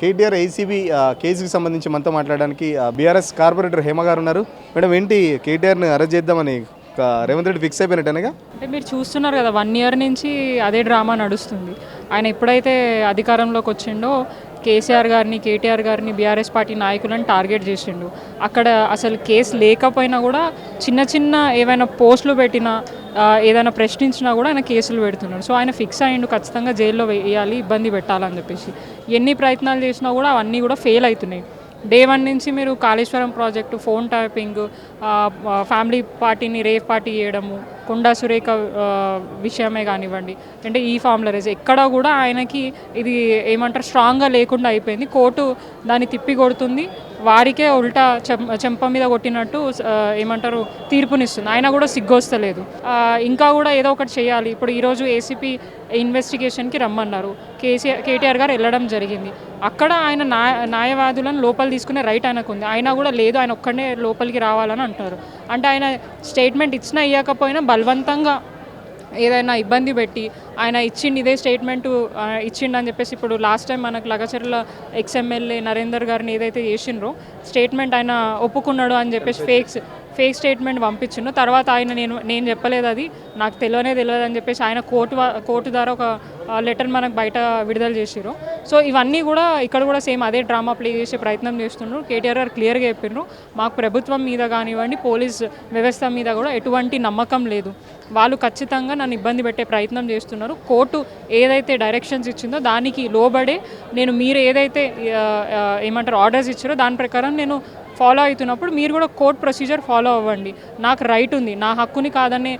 KTR ACB కేసుకి సంబంధించి మనతో మాట్లాడడానికి బీఆర్ఎస్ కార్పొరేటర్ హేమ గారు ఉన్నారు. మేడం ఏంటి కేటీఆర్ని అరెస్ట్ చేద్దామని రేవంత్ రెడ్డి ఫిక్స్ అయిపోయినట్టేనగా? అంటే మీరు చూస్తున్నారు కదా వన్ ఇయర్ నుంచి అదే డ్రామా నడుస్తుంది. ఆయన ఎప్పుడైతే అధికారంలోకి వచ్చిండో కేసీఆర్ గారిని కేటీఆర్ గారిని బీఆర్ఎస్ పార్టీ నాయకులను టార్గెట్ చేసిండు. అక్కడ అసలు కేసు లేకపోయినా కూడా చిన్న చిన్న ఏవైనా పోస్టులు పెట్టినా ఏదైనా ప్రశ్నించినా కూడా ఆయన కేసులు పెడుతున్నాడు. సో ఆయన ఫిక్స్ అయ్యిండు ఖచ్చితంగా జైల్లో వేయాలి ఇబ్బంది పెట్టాలని చెప్పేసి. ఎన్ని ప్రయత్నాలు చేసినా కూడా అవన్నీ కూడా ఫెయిల్ అవుతున్నాయి. డే వన్ నుంచి మీరు Kaleshwaram project phone tapping family పార్టీని రేవ్ పార్టీ చేయడము కొండా సురేఖ విషయమే కానివ్వండి. అంటే ఈ ఫార్ములరేజ్ ఎక్కడ కూడా ఆయనకి ఇది ఏమంటారు స్ట్రాంగ్గా లేకుండా అయిపోయింది. కోర్టు దాన్ని తిప్పి కొడుతుంది వారికే ఉల్టా చెంప చెంప మీద కొట్టినట్టు ఏమంటారు తీర్పునిస్తుంది. ఆయన కూడా సిగ్గొస్తలేదు. ఇంకా కూడా ఏదో ఒకటి చేయాలి. ఇప్పుడు ఈరోజు ఏసీపీ ఇన్వెస్టిగేషన్కి రమ్మన్నారు. కేసీఆర్ కేటీఆర్ గారు వెళ్ళడం జరిగింది. అక్కడ ఆయన న్యాయ న్యాయవాదులను లోపల తీసుకునే రైట్ ఆయనకు ఉంది అయినా కూడా లేదు ఆయన ఒక్కడే లోపలికి రావాలని అంటారు అంటే ఆయన స్టేట్మెంట్ ఇచ్చినా ఇవ్వకపోయినా బలవంతంగా ఏదైనా ఇబ్బంది పెట్టి ఆయన ఇచ్చిండు ఇదే స్టేట్మెంట్ ఇచ్చిండు అని చెప్పేసి ఇప్పుడు లాస్ట్ టైం మనకు లగచర్ల ఎక్స్ఎమ్మెల్యే నరేందర్ గారిని ఏదైతే చేసిండ్రో స్టేట్మెంట్ ఆయన ఒప్పుకున్నాడు అని చెప్పేసి ఫేక్స్ ఫేక్ స్టేట్మెంట్ పంపించిండు. తర్వాత ఆయన నేను నేను చెప్పలేదు అది. నాకు తెలియనే తెలియదు అని చెప్పేసి ఆయన కోర్టు కోర్టు ద్వారా ఒక లెటర్ మనకు బయట విడుదల చేసిరు సో ఇవన్నీ కూడా ఇక్కడ కూడా సేమ్ అదే డ్రామా ప్లే చేసే ప్రయత్నం చేస్తున్నారు కేటీఆర్ గారు క్లియర్గా చెప్పిండ్రు మాకు ప్రభుత్వం మీద కానివ్వండి పోలీస్ వ్యవస్థ మీద కూడా ఎటువంటి నమ్మకం లేదు. వాళ్ళు ఖచ్చితంగా నన్ను ఇబ్బంది పెట్టే ప్రయత్నం చేస్తున్నారు. కోర్టు ఏదైతే డైరెక్షన్స్ ఇచ్చిందో దానికి లోబడే నేను మీరు ఏదైతే ఏమంటారు ఆర్డర్స్ ఇచ్చారో దాని ప్రకారం నేను ఫాలో అవుతున్నప్పుడు మీరు కూడా కోర్ట్ ప్రొసీజర్ ఫాలో అవ్వండి. నాకు రైట్ ఉంది. నా హక్కుని కాదనే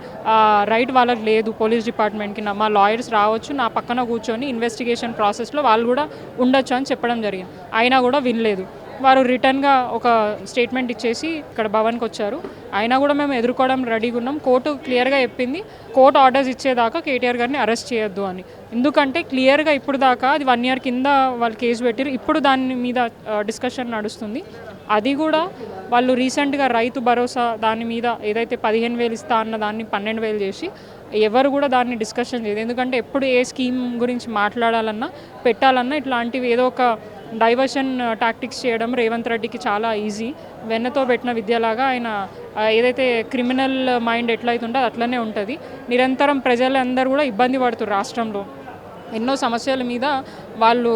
రైట్ వాళ్ళకి లేదు. పోలీస్ డిపార్ట్మెంట్కి నా- మా లాయర్స్ రావచ్చు నా పక్కన కూర్చొని ఇన్వెస్టిగేషన్ ప్రాసెస్లో వాళ్ళు కూడా ఉండొచ్చు అని చెప్పడం జరిగింది. అయినా కూడా వినలేదు. వారు రిటర్న్గా ఒక స్టేట్మెంట్ ఇచ్చేసి ఇక్కడ భవన్కి వచ్చారు. అయినా కూడా మేము ఎదుర్కోవడం రెడీగా ఉన్నాం. కోర్టు క్లియర్గా చెప్పింది. కోర్టు ఆర్డర్స్ ఇచ్చేదాకా కేటీఆర్ గారిని అరెస్ట్ చేయొద్దు అని. ఎందుకంటే క్లియర్గా ఇప్పుడు దాకా అది వన్ ఇయర్ కింద వాళ్ళు కేసు పెట్టారు ఇప్పుడు దాని మీద డిస్కషన్ నడుస్తుంది. అది కూడా వాళ్ళు రీసెంట్గా రైతు భరోసా దాని మీద ఏదైతే పదిహేను వేలు ఇస్తా అన్న దాన్ని పన్నెండు వేలు చేసి ఎవరు కూడా దాన్ని డిస్కషన్ చేయదు ఎందుకంటే ఎప్పుడు ఏ స్కీమ్ గురించి మాట్లాడాలన్నా పెట్టాలన్నా ఇట్లాంటివి ఏదో ఒక డైవర్షన్ టాక్టిక్స్ చేయడం రేవంత్ రెడ్డికి చాలా ఈజీ. వెన్నతో పెట్టిన విద్యలాగా ఆయన ఏదైతే క్రిమినల్ మైండ్ ఎట్లయితుందో అది అట్లనే ఉంటుంది. నిరంతరం ప్రజలందరూ కూడా ఇబ్బంది పడుతున్నారు రాష్ట్రంలో. ఎన్నో సమస్యల మీద వాళ్ళు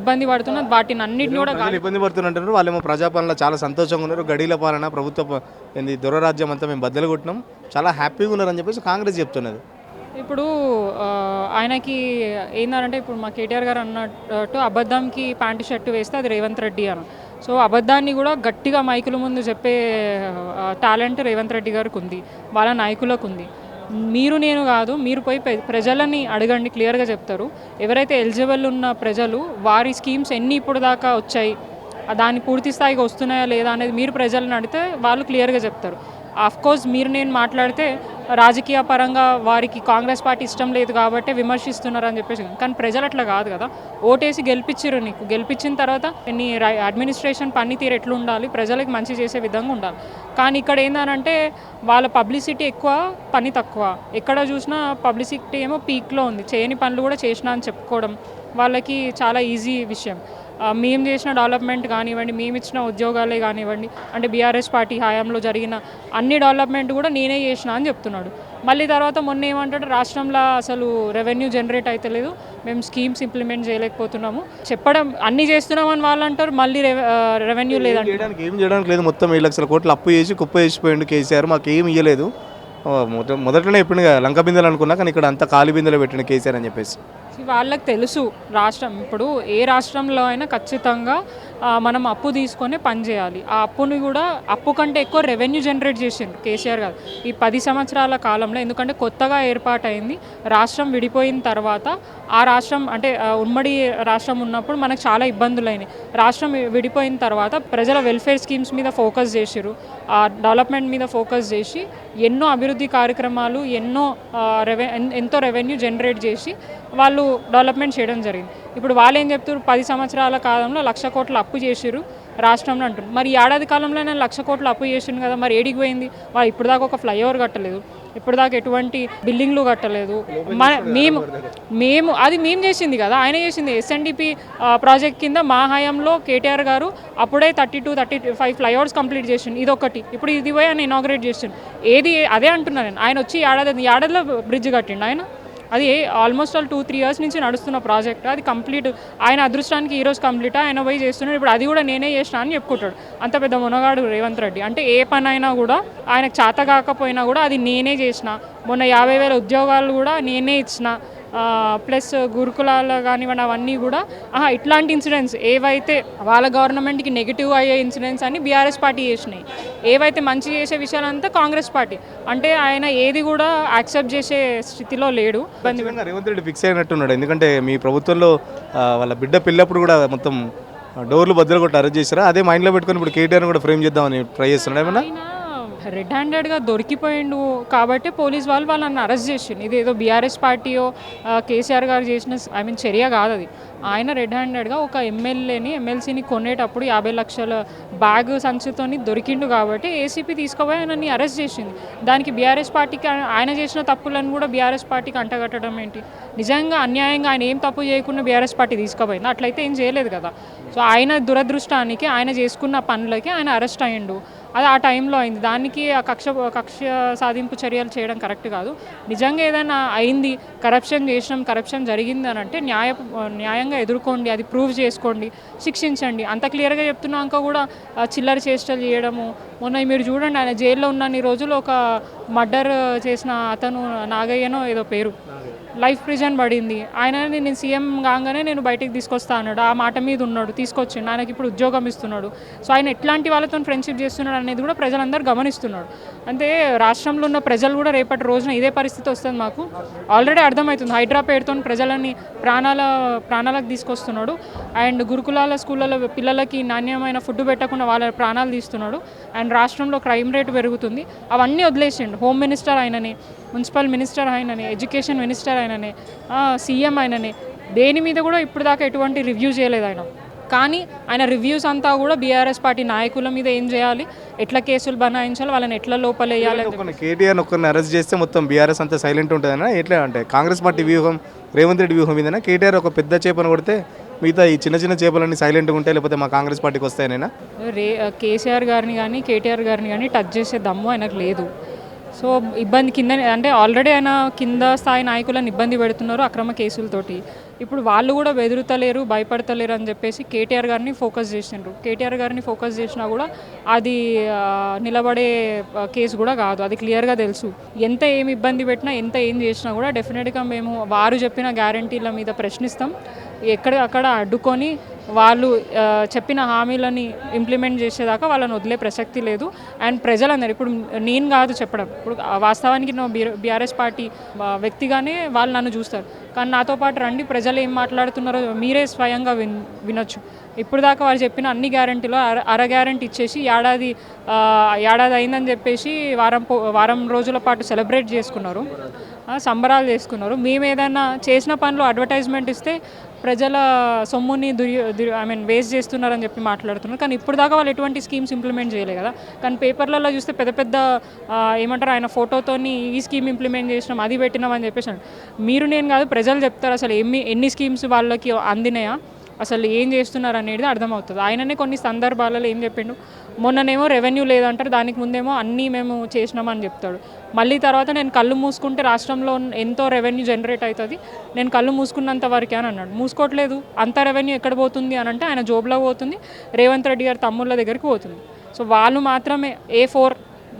ఇబ్బంది పడుతున్నారు. వాటిని అన్నిటిని కూడా ఇబ్బంది పడుతున్నట్టు వాళ్ళేమో ప్రజాపాలన చాలా సంతోషంగా ఉన్నారు. గడీల పాలన ప్రభుత్వ ఏంది దొరరాజ్యం అంతా మేము బద్దలు కొట్టినాం. చాలా హ్యాపీగా ఉన్నారని చెప్పేసి కాంగ్రెస్ చెప్తున్నది. ఇప్పుడు ఆయనకి ఏంటంటే ఇప్పుడు మా కేటీఆర్ గారు అన్నట్టు అబద్ధంకి ప్యాంటు షర్టు వేస్తే అది రేవంత్ రెడ్డి అని. సో అబద్ధాన్ని కూడా గట్టిగా మైకుల ముందు చెప్పే టాలెంట్ రేవంత్ రెడ్డి గారికి ఉంది. వాళ్ళ నాయకులకు ఉంది. మీరు నేను కాదు మీరు పోయి ప్రజలని అడగండి క్లియర్గా చెప్తారు. ఎవరైతే ఎలిజిబుల్ ఉన్న ప్రజలు వారి స్కీమ్స్ ఎన్ని ఇప్పుడు దాకా వచ్చాయి దాన్ని పూర్తి స్థాయిగా వస్తున్నాయా లేదా అనేది మీరు ప్రజలను అడిగితే వాళ్ళు క్లియర్గా చెప్తారు. కోర్స్ మీరు నేను మాట్లాడితే రాజకీయ పరంగా వారికి కాంగ్రెస్ పార్టీ ఇష్టం లేదు కాబట్టి విమర్శిస్తున్నారు అని చెప్పేసి కానీ ప్రజలు అట్లా కాదు కదా. ఓటేసి గెలిపించారు నీకు. గెలిపించిన తర్వాత నీ అడ్మినిస్ట్రేషన్ పనితీరు ఎట్లా ఉండాలి ప్రజలకు మంచి చేసే విధంగా ఉండాలి. కానీ ఇక్కడ ఏందనంటే వాళ్ళ పబ్లిసిటీ ఎక్కువ పని తక్కువ. ఎక్కడ చూసినా పబ్లిసిటీ ఏమో పీక్లో ఉంది. చేయని పనులు కూడా చేసినా అని చెప్పుకోవడం వాళ్ళకి చాలా ఈజీ విషయం. మేము చేసిన డెవలప్మెంట్ కానివ్వండి మేము ఇచ్చిన ఉద్యోగాలే కానివ్వండి అంటే బీఆర్ఎస్ పార్టీ హయాంలో జరిగిన అన్ని డెవలప్మెంట్ కూడా నేనే చేసిన అని చెప్తున్నాడు. మళ్ళీ తర్వాత మొన్న ఏమంటాడు రాష్ట్రంలో అసలు రెవెన్యూ జనరేట్ అవుతలేదు మేము స్కీమ్స్ ఇంప్లిమెంట్ చేయలేకపోతున్నాము. చెప్పడం అన్నీ చేస్తున్నామని వాళ్ళు అంటారు మళ్ళీ రెవెన్యూ చేయడానికి ఏం చేయడానికి లేదు మొత్తం ఏడు లక్షల కోట్లు అప్పు చేసి కుప్ప చేసిపోయిండు కేసీఆర్ మాకు ఏం ఇవ్వలేదు ఆ, మొద- మొదట్లోనే చెప్పిండు కదా, లంక బిందెలు అనుకున్నా కానీ ఇక్కడ అంతా ఖాళీ బిందెలు పెట్టిన కేసీఆర్ అని చెప్పేసి. వాళ్ళకి తెలుసు రాష్ట్రం. ఇప్పుడు ఏ రాష్ట్రంలో అయినా ఖచ్చితంగా మనం అప్పు తీసుకొని పని చేయాలి. ఆ అప్పుని కూడా అప్పు కంటే ఎక్కువ రెవెన్యూ జనరేట్ చేసిండు కేసీఆర్ గారు. ఈ పది సంవత్సరాల కాలంలో ఎందుకంటే కొత్తగా ఏర్పాటైంది రాష్ట్రం విడిపోయిన తర్వాత ఆ రాష్ట్రం అంటే ఉమ్మడి రాష్ట్రం ఉన్నప్పుడు మనకు చాలా ఇబ్బందులు అయినాయి రాష్ట్రం విడిపోయిన తర్వాత ప్రజల వెల్ఫేర్ స్కీమ్స్ మీద ఫోకస్ చేసిరు ఆ డెవలప్మెంట్ మీద ఫోకస్ చేసి ఎన్నో అభివృద్ధి కార్యక్రమాలు ఎన్నో రెవె ఎన్- ఎంతో రెవెన్యూ జనరేట్ చేసి వాళ్ళు డెవలప్మెంట్ చేయడం జరిగింది. ఇప్పుడు వాళ్ళు ఏం చెప్తారు పది సంవత్సరాల కాలంలో లక్ష కోట్ల అప్పు చేసిరు రాష్ట్రంలో అంటారు మరి ఈ ఏడాది కాలంలో నేను లక్ష కోట్ల అప్పు చేసిండు కదా మరి ఏడికి పోయింది? వాళ్ళు ఇప్పటిదాకా ఒక ఫ్లైఓవర్ కట్టలేదు. ఇప్పటిదాకా ఎటువంటి బిల్డింగ్లు కట్టలేదు. మన మేము మేము అది మేము చేసింది కదా ఆయన చేసింది. ఎస్ఎన్డిపి ప్రాజెక్ట్ కింద మా హయాంలో కేటీఆర్ గారు అప్పుడే thirty two thirty five flyovers complete చేసిండు. ఇది ఒకటి ఇప్పుడు ఇది పోయి ఆయన ఇనాగ్రేట్ చేసిండు. ఏది అదే అంటున్నాను నేను. ఆయన వచ్చి ఏడాది ఏడాదిలో బ్రిడ్జ్ కట్టిండు ఆయన. అది almost all two three years నుంచి నడుస్తున్న ప్రాజెక్ట్ అది కంప్లీట్ ఆయన అదృష్టానికి ఈ రోజు కంప్లీట్ ఆయన పోయి చేస్తున్నాడు. ఇప్పుడు అది కూడా నేనే చేసిన అని చెప్పుకుంటాడు. అంత పెద్ద మునగాడు రేవంత్ రెడ్డి. అంటే ఏ పని అయినా కూడా ఆయనకు చేత కాకపోయినా కూడా అది నేనే చేసిన. మొన్న యాభై వేల ఉద్యోగాలు కూడా నేనే ఇచ్చిన. ప్లస్ గురుకులాలు కానివ్వండి అవన్నీ కూడా ఆహా, ఇట్లాంటి ఇన్సిడెంట్స్ ఏవైతే వాళ్ళ గవర్నమెంట్కి నెగిటివ్ అయ్యే ఇన్సిడెంట్స్ అని బీఆర్ఎస్ పార్టీ చేసినాయి. ఏవైతే మంచి చేసే విషయాలంతా కాంగ్రెస్ పార్టీ. అంటే ఆయన ఏది కూడా యాక్సెప్ట్ చేసే స్థితిలో లేడు. రేవంత్ రెడ్డి ఫిక్స్ అయినట్టున్నాడు. ఎందుకంటే మీ ప్రభుత్వంలో వాళ్ళ బిడ్డ పిల్లప్పుడు కూడా మొత్తం డోర్లు బద్దలు కొట్టి అరెస్ట్ చేశారా? అదే మైండ్లో పెట్టుకొని ఇప్పుడు కేటీఆర్ కూడా ఫ్రేమ్ చేద్దామని ట్రై చేస్తున్నాడు ఏమన్నా? రెడ్ హ్యాండెడ్గా దొరికిపోయిండు కాబట్టి పోలీస్ వాళ్ళు వాళ్ళని అరెస్ట్ చేసిండు. ఇది ఏదో బీఆర్ఎస్ పార్టీయో కేసీఆర్ గారు చేసిన ఐ మీన్ చర్య కాదు అది. ఆయన రెడ్ హ్యాండెడ్గా ఒక ఎమ్మెల్యేని ఎమ్మెల్సీని కొనేటప్పుడు యాభై లక్షల బ్యాగ్ సంచితోని దొరికిండు కాబట్టి ఏసీపీ తీసుకుపోయి ఆయనని అరెస్ట్ చేసింది. దానికి బీఆర్ఎస్ పార్టీకి ఆయన- ఆయన చేసిన తప్పులను కూడా బీఆర్ఎస్ పార్టీకి అంటగట్టడం ఏంటి? నిజంగా అన్యాయంగా ఆయన ఏం తప్పు చేయకుండా బీఆర్ఎస్ పార్టీ తీసుకుపోయింది? అట్లయితే ఏం చేయలేదు కదా. సో ఆయన దురదృష్టానికి ఆయన చేసుకున్న పనులకి ఆయన అరెస్ట్ అయ్యిండు. అది ఆ టైంలో అయింది. దానికి ఆ కక్ష కక్ష సాధింపు చర్యలు చేయడం కరెక్ట్ కాదు. నిజంగా ఏదైనా అయింది కరప్షన్ చేసినాం కరప్షన్ జరిగింది అని అంటే న్యాయ న్యాయంగా ఎదుర్కోండి అది ప్రూవ్ చేసుకోండి శిక్షించండి. అంత క్లియర్గా చెప్తున్నాక కూడా చిల్లర చేష్టలు చేయడము మొన్న మీరు చూడండి ఆయన జైల్లో ఉన్నన్ని రోజులు ఒక మర్డర్ చేసిన అతను నాగయ్యనో ఏదో పేరు. లైఫ్ ప్రిజన్ పడింది. ఆయన నేను సీఎం కాగానే నేను బయటికి తీసుకొస్తా అన్నాడు. ఆ మాట మీద ఉన్నాడు. తీసుకొచ్చిండు. ఆయనకి ఇప్పుడు ఉద్యోగం ఇస్తున్నాడు. సో ఆయన ఎట్లాంటి వాళ్ళతో ఫ్రెండ్షిప్ చేస్తున్నాడు అనేది కూడా ప్రజలందరూ గమనిస్తున్నాడు అంటే రాష్ట్రంలో ఉన్న ప్రజలు కూడా రేపటి రోజున ఇదే పరిస్థితి వస్తుంది మాకు. ఆల్రెడీ అర్థమవుతుంది. హైదరాబాద్తో ప్రజలని ప్రాణాల ప్రాణాలకు తీసుకొస్తున్నాడు. అండ్ గురుకులాల స్కూళ్ళలో పిల్లలకి నాణ్యమైన ఫుడ్ పెట్టకుండా వాళ్ళ ప్రాణాలు తీస్తున్నాడు. అండ్ రాష్ట్రంలో క్రైమ్ రేట్ పెరుగుతుంది. అవన్నీ వదిలేసిండు. హోమ్ మినిస్టర్ ఆయననే. మున్సిపల్ మినిస్టర్ ఆయననే ఎడ్యుకేషన్ మినిస్టర్ ఆయననే సీఎం ఆయననే. దేని మీద కూడా ఇప్పుడు దాకా ఎటువంటి రివ్యూ చేయలేదు ఆయన. కానీ ఆయన రివ్యూస్ అంతా కూడా బీఆర్ఎస్ పార్టీ నాయకుల మీద ఏం చేయాలి? ఎట్లా కేసులు బనాయించాలి? వాళ్ళని ఎట్లా లోపలేయాలి కేటీఆర్ ఒక్కరిని అరెస్ట్ చేస్తే మొత్తం బీఆర్ఎస్ అంతా సైలెంట్ ఉంటుందన్నా? ఎట్లా అంటే కాంగ్రెస్ పార్టీ వ్యూహం రేవంత్ రెడ్డి వ్యూహం మీదనా? కేటీఆర్ ఒక పెద్ద చేపను కొడితే మిగతా ఈ చిన్న చిన్న చేపలన్నీ సైలెంట్గా ఉంటాయి లేకపోతే మా కాంగ్రెస్ పార్టీకి వస్తాయనేనా? రే కేసీఆర్ గారిని కానీ కేటీఆర్ గారిని కానీ టచ్ చేసే దమ్ము ఆయనకు లేదు. సో ఇబ్బంది కింద అంటే ఆల్రెడీ ఆయన కింద స్థాయి నాయకులను ఇబ్బంది పెడుతున్నారు అక్రమ కేసులతోటి. ఇప్పుడు వాళ్ళు కూడా బెదురుతలేరు భయపడతలేరు అని చెప్పేసి కేటీఆర్ గారిని ఫోకస్ చేసిండ్రు. కేటీఆర్ గారిని ఫోకస్ చేసినా కూడా అది నిలబడే కేసు కూడా కాదు. అది క్లియర్గా తెలుసు. ఎంత ఏమి ఇబ్బంది పెట్టినా ఎంత ఏం చేసినా కూడా డెఫినెట్గా మేము వారు చెప్పిన గ్యారంటీల మీద ప్రశ్నిస్తాం. ఎక్కడ అక్కడ అడ్డుకొని వాళ్ళు చెప్పిన హామీలని ఇంప్లిమెంట్ చేసేదాకా వాళ్ళని వదిలే ప్రసక్తి లేదు. అండ్ ప్రజలందరూ ఇప్పుడు నేను కాదు చెప్పడం ఇప్పుడు వాస్తవానికి నేను బీఆర్ఎస్ పార్టీ వ్యక్తిగానే వాళ్ళు నన్ను చూస్తారు. కానీ నాతో పాటు రండి ప్రజలు ఏం మాట్లాడుతున్నారో మీరే స్వయంగా విన్ వినొచ్చు. ఇప్పుడు దాకా వాళ్ళు చెప్పిన అన్ని గ్యారంటీలో అర అర గ్యారంటీ ఇచ్చేసి ఏడాది ఏడాది అయిందని చెప్పేసి వారం వారం రోజుల పాటు సెలబ్రేట్ చేసుకున్నారు. సంబరాలు చేసుకున్నారు. మేము ఏదైనా చేసిన పనిలో అడ్వర్టైజ్మెంట్ ఇస్తే ప్రజల సొమ్ముని దుర్యో ఐ మీన్ వేస్ట్ చేస్తున్నారని చెప్పి మాట్లాడుతున్నారు. కానీ ఇప్పుడు దాకా వాళ్ళు ఎటువంటి స్కీమ్స్ ఇంప్లిమెంట్ చేయలేదు కదా. కానీ పేపర్లలో చూస్తే పెద్ద పెద్ద ఏమంటారు ఆయన ఫోటోతోని ఈ స్కీమ్ ఇంప్లిమెంట్ చేసినాం అది పెట్టినాం అని చెప్పేసి మీరు నేను కాదు ప్రజలు చెప్తారు అసలు ఎన్ని ఎన్ని స్కీమ్స్ వాళ్ళకి అందినాయా అసలు ఏం చేస్తున్నారు అనేది అర్థమవుతుంది. ఆయననే కొన్ని సందర్భాలలో ఏం చెప్పిండు? మొన్ననేమో రెవెన్యూ లేదంటారు దానికి ముందేమో అన్నీ మేము చేసినామని చెప్తాడు. మళ్ళీ తర్వాత నేను కళ్ళు మూసుకుంటే రాష్ట్రంలో ఎంతో రెవెన్యూ జనరేట్ అవుతుంది నేను కళ్ళు మూసుకున్నంత వరకే అని అన్నాడు. మూసుకోవట్లేదు అంత రెవెన్యూ ఎక్కడ పోతుంది అని అంటే ఆయన జోబులో పోతుంది రేవంత్ రెడ్డి గారి తమ్ముళ్ళ దగ్గరికి పోతుంది. సో వాళ్ళు మాత్రమే ఏ ఫోర్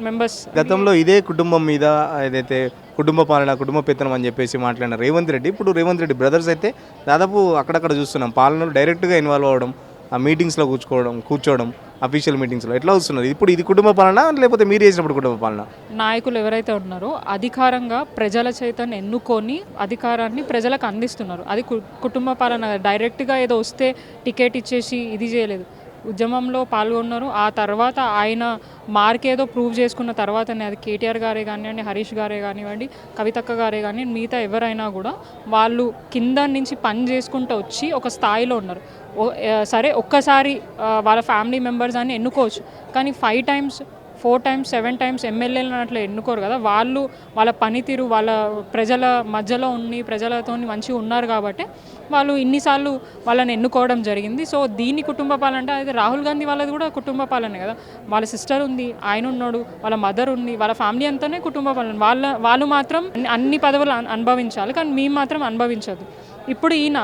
మెంబర్స్. గతంలో ఇదే కుటుంబం మీద ఏదైతే కుటుంబ పాలన కుటుంబ పెత్తనం అని చెప్పేసి మాట్లాడిన రేవంత్ రెడ్డి ఇప్పుడు రేవంత్ రెడ్డి బ్రదర్స్ అయితే దాదాపు అక్కడక్కడ చూస్తున్నాం. పాలనలో డైరెక్ట్గా ఇన్వాల్వ్ అవ్వడం ఆ మీటింగ్స్లో కూర్చోవడం కూర్చోవడం అఫీషియల్ మీటింగ్స్లో. ఎట్లా వస్తున్నారు? ఇప్పుడు ఇది కుటుంబ పాలన లేకపోతే మీరు చేసినప్పుడు కుటుంబ పాలన? నాయకులు ఎవరైతే ఉన్నారో అధికారంగా ప్రజల చేతను ఎన్నుకొని అధికారాన్ని ప్రజలకు అందిస్తున్నారు. అది కు- కుటుంబ పాలన. డైరెక్ట్గా ఏదో వస్తే టికెట్ ఇచ్చేసి ఇది చేయలేదు. ఉద్యమంలో పాల్గొన్నారు. ఆ తర్వాత ఆయన మార్కేదో ప్రూవ్ చేసుకున్న తర్వాతనే అది కేటీఆర్ గారే కానివ్వండి హరీష్ గారే కానివ్వండి కవితక్క గారే కానీ మిగతా ఎవరైనా కూడా వాళ్ళు కింద నుంచి పని చేసుకుంటూ వచ్చి ఒక స్థాయిలో ఉన్నారు. ఓ- సరే ఒక్కసారి వాళ్ళ ఫ్యామిలీ మెంబర్స్ అని ఎన్నుకోవచ్చు. కానీ five times four times seven times ఎమ్మెల్యేలను అట్లా ఎన్నుకోరు కదా. వాళ్ళు వాళ్ళ పనితీరు వాళ్ళ ప్రజల మధ్యలో ఉండి ప్రజలతో మంచిగా ఉన్నారు కాబట్టి వాళ్ళు ఇన్నిసార్లు వాళ్ళని ఎన్నుకోవడం జరిగింది. సో దీని కుటుంబ పాలన అంటే అయితే రాహుల్ గాంధీ వాళ్ళది కూడా కుటుంబ పాలనే కదా. వాళ్ళ సిస్టర్ ఉంది ఆయన ఉన్నాడు వాళ్ళ మదర్ ఉంది వాళ్ళ ఫ్యామిలీ అంతానే కుటుంబ పాలన. వాళ్ళ వాళ్ళు మాత్రం అన్ని- పదవులు అనుభవించాలి. కానీ మేము మాత్రం అనుభవించదు. ఇప్పుడు ఈయన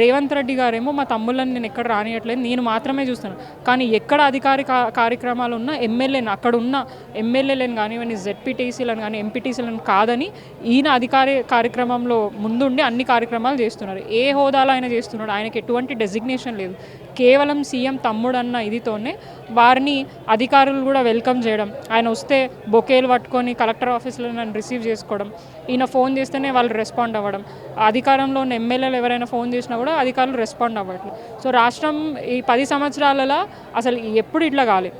రేవంత్ రెడ్డి గారేమో మా తమ్ముళ్ళని నేను ఎక్కడ రానియట్లేదు నేను మాత్రమే చూస్తాను. కానీ ఎక్కడ అధికారి కార్యక్రమాలు ఉన్నా ఎమ్మెల్యేని అక్కడ ఉన్న ఎమ్మెల్యేలను కానివ్వండి జెడ్పీటీసీలను కానీ ఎంపీటీసీలను కాదని ఈయన అధికారి కార్యక్రమంలో ముందుండి అన్ని కార్యక్రమాలు చేస్తున్నారు. ఏ హోదాలో ఆయన చేస్తున్నాడు ఆయనకి ఎటువంటి డెసిగ్నేషన్ లేదు. కేవలం సీఎం తమ్ముడు అన్న ఇదితోనే వారిని అధికారులు కూడా వెల్కమ్ చేయడం ఆయన వస్తే బొకేలు పట్టుకొని కలెక్టర్ ఆఫీస్లో నన్ను రిసీవ్ చేసుకోవడం ఈయన ఫోన్ చేస్తేనే వాళ్ళు రెస్పాండ్ అవ్వడం. అధికారంలో ఉన్న ఎమ్మెల్యేలు ఎవరైనా ఫోన్ చేసినా కూడా అధికారులు రెస్పాండ్ అవ్వట్లేదు సో రాష్ట్రం ఈ పది సంవత్సరాలలో అసలు ఎప్పుడు ఇట్లా కాలేదు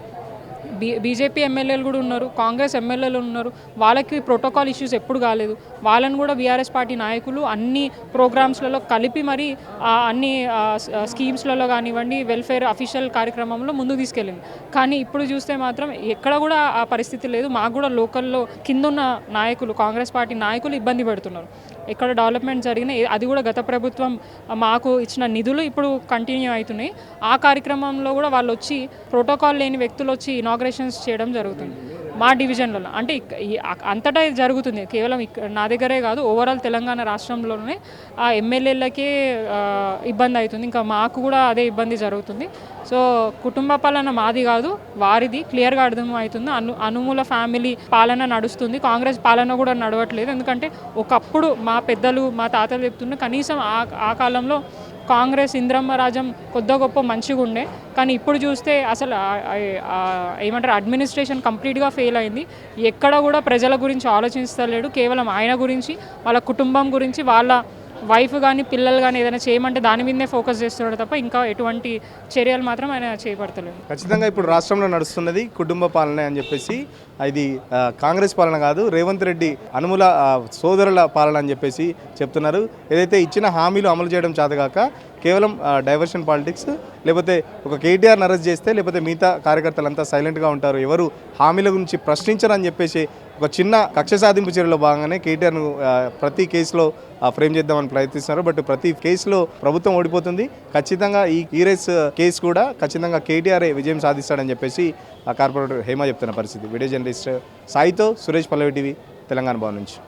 బీ బీజేపీ ఎమ్మెల్యేలు కూడా ఉన్నారు కాంగ్రెస్ ఎమ్మెల్యేలు ఉన్నారు. వాళ్ళకి ప్రోటోకాల్ ఇష్యూస్ ఎప్పుడు కాలేదు. వాళ్ళని కూడా బీఆర్ఎస్ పార్టీ నాయకులు అన్ని ప్రోగ్రామ్స్లలో కలిపి మరి అన్ని స్కీమ్స్లలో కానివ్వండి వెల్ఫేర్ అఫీషియల్ కార్యక్రమంలో ముందుకు తీసుకెళ్ళింది. కానీ ఇప్పుడు చూస్తే మాత్రం ఎక్కడ కూడా ఆ పరిస్థితి లేదు. మాకు కూడా లోకల్లో కిందున్న నాయకులు కాంగ్రెస్ పార్టీ నాయకులు ఇబ్బంది పడుతున్నారు. ఎక్కడ డెవలప్మెంట్ జరిగినా అది కూడా గత ప్రభుత్వం మాకు ఇచ్చిన నిధులు ఇప్పుడు కంటిన్యూ అవుతున్నాయి. ఆ కార్యక్రమంలో కూడా వాళ్ళు వచ్చి ప్రోటోకాల్ లేని వ్యక్తులు వచ్చి ఇనాగ్రేషన్స్ చేయడం జరుగుతుంది. మా డివిజన్లలో అంటే అంతటా ఇది జరుగుతుంది. కేవలం నా దగ్గరే కాదు ఓవరాల్ తెలంగాణ రాష్ట్రంలోనే ఆ ఎమ్మెల్యేలకే ఇబ్బంది అవుతుంది. ఇంకా మాకు కూడా అదే ఇబ్బంది జరుగుతుంది. సో కుటుంబ పాలన మాది కాదు వారిది. క్లియర్గా అర్థం అవుతుంది అను అనుమూల ఫ్యామిలీ పాలన నడుస్తుంది. కాంగ్రెస్ పాలన కూడా నడవట్లేదు. ఎందుకంటే ఒకప్పుడు మా పెద్దలు మా తాతలు చెప్తున్న కనీసం ఆ ఆ కాలంలో కాంగ్రెస్ ఇంద్రమ్మ రాజ్యం కొద్ది గొప్ప మంచిగా ఉండే. కానీ ఇప్పుడు చూస్తే అసలు ఏమంటారు అడ్మినిస్ట్రేషన్ కంప్లీట్గా ఫెయిల్ అయింది. ఎక్కడ కూడా ప్రజల గురించి ఆలోచిస్తలేడు. కేవలం ఆయన గురించి వాళ్ళ కుటుంబం గురించి వాళ్ళ వైఫ్ కానీ పిల్లలు కానీ ఏదైనా చేయమంటే దాని మీదనే ఫోకస్ చేస్తున్నాడు తప్ప ఇంకా ఎటువంటి చర్యలు మాత్రం ఆయన చేపడతలేదు. ఖచ్చితంగా ఇప్పుడు రాష్ట్రంలో నడుస్తున్నది కుటుంబ పాలన అని చెప్పేసి ఇది కాంగ్రెస్ పాలన కాదు రేవంత్ రెడ్డి అనుముల సోదరుల పాలన అని చెప్పేసి చెప్తున్నారు. ఏదైతే ఇచ్చిన హామీలు అమలు చేయడం చేతగాక కేవలం డైవర్షన్ పాలిటిక్స్ లేకపోతే ఒక కేటీఆర్ని అరెస్ట్ చేస్తే లేకపోతే మిగతా కార్యకర్తలంతా సైలెంట్గా ఉంటారు. ఎవరు హామీల గురించి ప్రశ్నించరని చెప్పేసి ఒక చిన్న కక్ష సాధింపు చర్యలో భాగంగానే కేటీఆర్ను ప్రతి కేసులో ఫ్రేమ్ చేద్దామని ప్రయత్నిస్తున్నారు. బట్ ప్రతి కేసులో ప్రభుత్వం ఓడిపోతుంది. ఖచ్చితంగా ఈ ఈరేస్ కేసు కూడా ఖచ్చితంగా కేటీఆర్ విజయం సాధిస్తాడని చెప్పేసి కార్పొరేటర్ హేమ చెప్తున్న పరిస్థితి. వీడియో జర్నలిస్ట్ సాయితో సురేష్ పల్లవి టీవీ తెలంగాణ భవన్ నుంచి.